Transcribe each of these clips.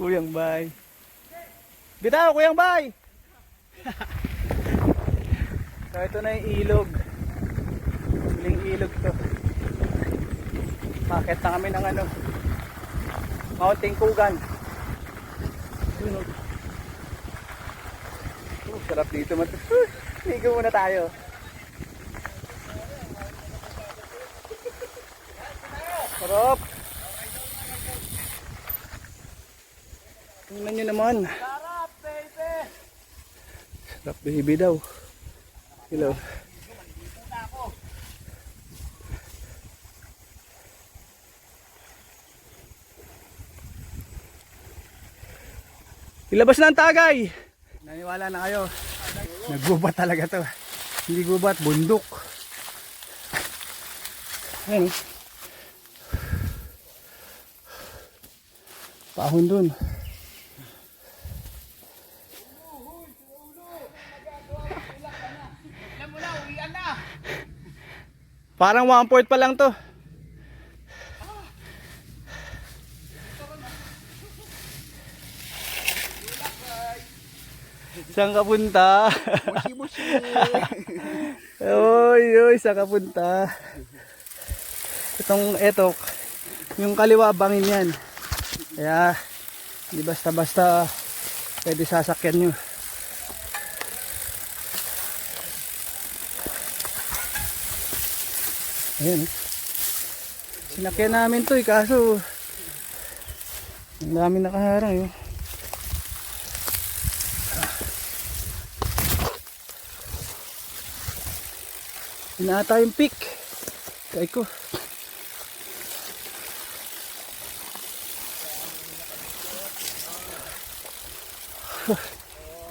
Kuyang bay. Bitaw, kuyang bay! so ito na yung ilog. Huling ilog to. Bakit na kami ng ano? Mountain Kugan. Yun, oh. Oh, sarap dito mat. Ligo muna tayo. Sarap. Tingnan nyo naman. Sarap, baby! Sarap baby daw. Hello. Ilabas na ang tagay. Naniwala na kayo. Naggubat talaga to. Hindi gubat, bundok. Ayan. Pahon dun. Alam mo na, uwian na! Parang one fourth pa lang to. Saan ka punta? Mushi-mushi! Oy, oy, saan ka punta? Itong etok, yung kaliwa bangin yan. Kaya, hindi basta-basta pwede sasakyan nyo. Ayan. oh. Sinakyan namin to eh, kaso ang dami nakaharang eh. Pinata yung pick. Kay ko.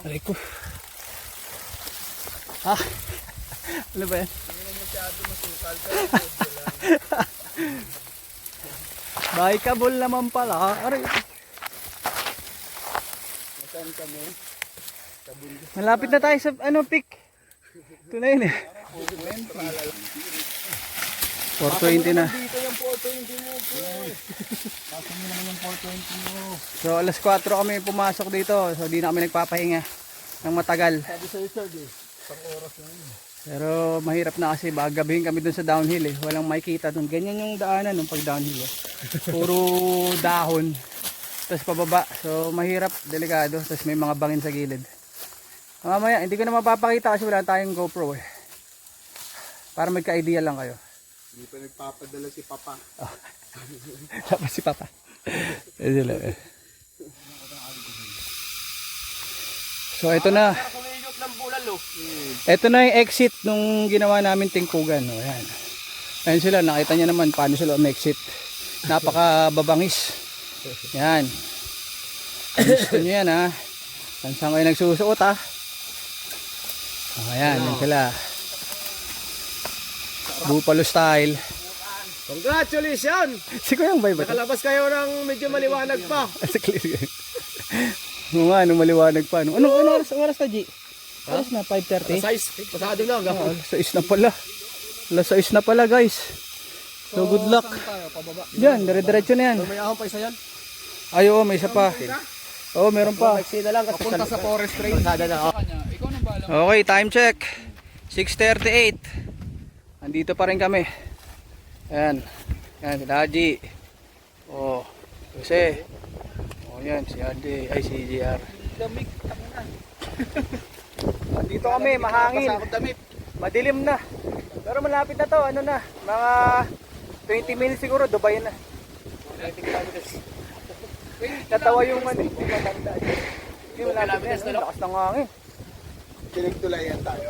Aray ko. Ah. Ano ba yan? Bikeable naman pala. Aray. Saan kami? Malapit na tayo sa ano pick. Ito na yun eh. 420 na. Dito yung 420 mo! Pasok mo naman yung 420 mo. So alas 4 kami pumasok dito. So di na kami nagpapahinga ng matagal. Sabi sa Richard eh, pang oras na yun. Pero mahirap na kasi gabihin kami dun sa downhill eh. Walang makikita dun. Ganyan yung daanan nung pag downhill eh. Puro dahon. Tapos pababa. So mahirap, delikado. Tapos may mga bangin sa gilid. Mamaya, hindi ko na mapapakita kasi wala tayong GoPro eh. Para magka-idea lang kayo. Hindi pa nagpapadala si Papa. Tapos si Papa. Eh, eh. So ito na. Bulalo. Ito na yung exit nung ginawa namin tingkugan. O, yan. Ayan sila, nakita niyo naman paano sila exit. Napaka babangis. Yan. Gusto niyo yan ha. Saan saan kayo nagsusuot ha. O, ayan, yan sila. Bupalo style. Congratulations! Si Kuyang Bay ba? Nakalabas kayo ng medyo maliwanag pa. Clear. Oo nga, anong maliwanag pa. Ano, anong oras, oras na, G? Oras na, 5.30? Size, pasado na. Ah, Alas 6 na pala. Alas 6 na pala guys. So good luck. tayo, pababa. Yan, dire-diretso na yan. May ahong pa isa yan. Ay, oo, may isa pa. Oo, meron pa. Maiksi na lang kasi Papunta sa forest train. Pasada na. Okay, time check. 6.38. Andito pa rin kami. Ayan. Ayan, si Daji. Oh, Jose. Oh, yan, si Ade. Ay, si JR. Damig. Andito kami, mahangin. Madilim na. Pero malapit na to, ano na, mga 20 minutes siguro, Dubai na. 20 kilometers. Natawa yung ano, yung malapit na, lakas ng hangin. Pinagtulayan tayo.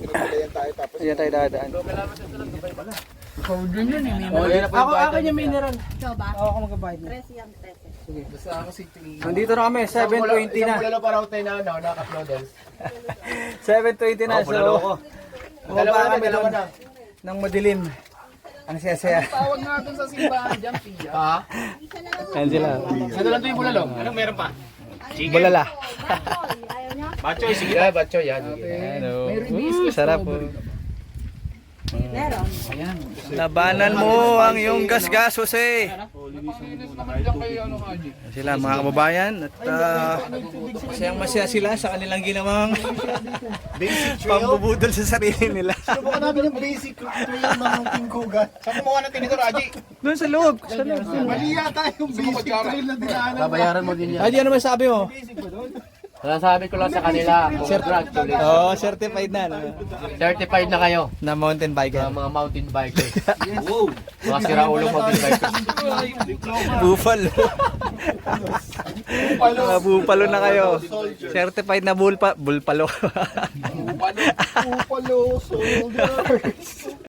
Pinagtulayan tayo tapos. Ayan tayo dadaan. Oh, Ako, akin yung mineral. Ikaw ba? Ako, ako magbabayad na. 13 yung 13. Sige. Basta ako si Ting. Nandito na kami, 7.20 na. Bulalo pa raw tayo na, no. 7.20 na, Oh, bulalo so, ako. bumaba Dalawa na, kami dalawa doon na. ng madilim. Ang saya-saya. Tawag nga dun sa simbahan dyan, Pia. Ha? Ayan sila. Saan na lang ito yung bulalo? Anong meron pa? Bulala. Ayaw niya? Bachoy, sige na. Bachoy, yan. Ayan, oh. Sarap. Oh. Meron. Ayan. Labanan mo ang iyong gasgas, Jose. Ano. Sila mga kababayan at uh, masayang masaya sila sa kanilang ginawang Basic pambubudol sa sarili nila. Subukan namin yung basic trail ng King Kugat. Saan kumuha natin ito, Haji? Doon sa loob, sa loob. Mali yata yung basic trail na dinaanan. Babayaran mo din yan. Ay, di ano masabi mo? Sasabi ko lang sa kanila, congratulations. Oo, oh, certified na. No? Certified na kayo Na mountain biker. sa mga mountain bikers. Mga siraulong mountain bikers. Buffalo. Mga bupalo na kayo. Certified na bulpa, bulpalo. Upalo, soldier.